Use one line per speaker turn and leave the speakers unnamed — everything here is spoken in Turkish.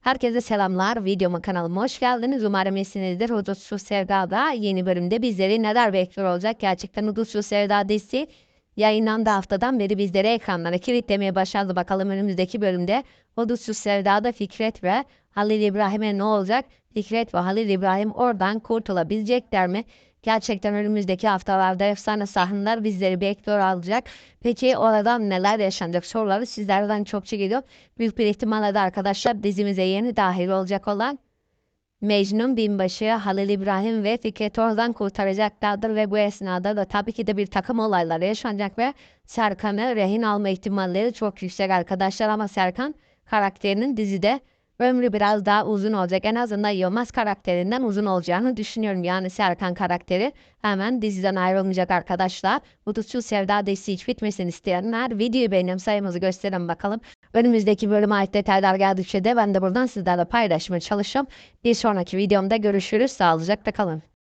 Herkese selamlar. Videoma kanalıma hoş geldiniz. Umarım iyisinizdir. Hudutsuz Sevda'da yeni bölümde bizleri neler bekliyor olacak? Gerçekten Hudutsuz Sevda dizisi yayınlandı haftadan beri bizlere ekranlara kilitlemeye başladı. Bakalım önümüzdeki bölümde Hudutsuz Sevda'da Fikret ve Halil İbrahim'e ne olacak? Fikret ve Halil İbrahim oradan kurtulabilecekler mi? Gerçekten önümüzdeki haftalarda efsane sahneler bizleri bekliyor olacak. Peki oradan neler yaşanacak soruları sizlerden çokça geliyor. Büyük bir ihtimalle de arkadaşlar dizimize yeni dahil olacak olan Mecnun Binbaşı, Halil İbrahim ve Fikret oradan kurtaracaklardır ve bu esnada da tabii ki de bir takım olaylar yaşanacak ve Serkan'ı rehin alma ihtimalleri çok yüksek arkadaşlar ama Serkan karakterinin dizide ömrü biraz daha uzun olacak. En azından Yılmaz karakterinden uzun olacağını düşünüyorum. Yani Serkan karakteri hemen diziden ayrılmayacak arkadaşlar. Hudutsuz Sevda dizisi hiç bitmesin isteyenler videoyu beğenim sayımızı gösterin bakalım. Önümüzdeki bölüme ait detaylar geldikçe de ben de buradan sizlerle paylaşmaya çalışacağım. Bir sonraki videomda görüşürüz. Sağlıcakla kalın.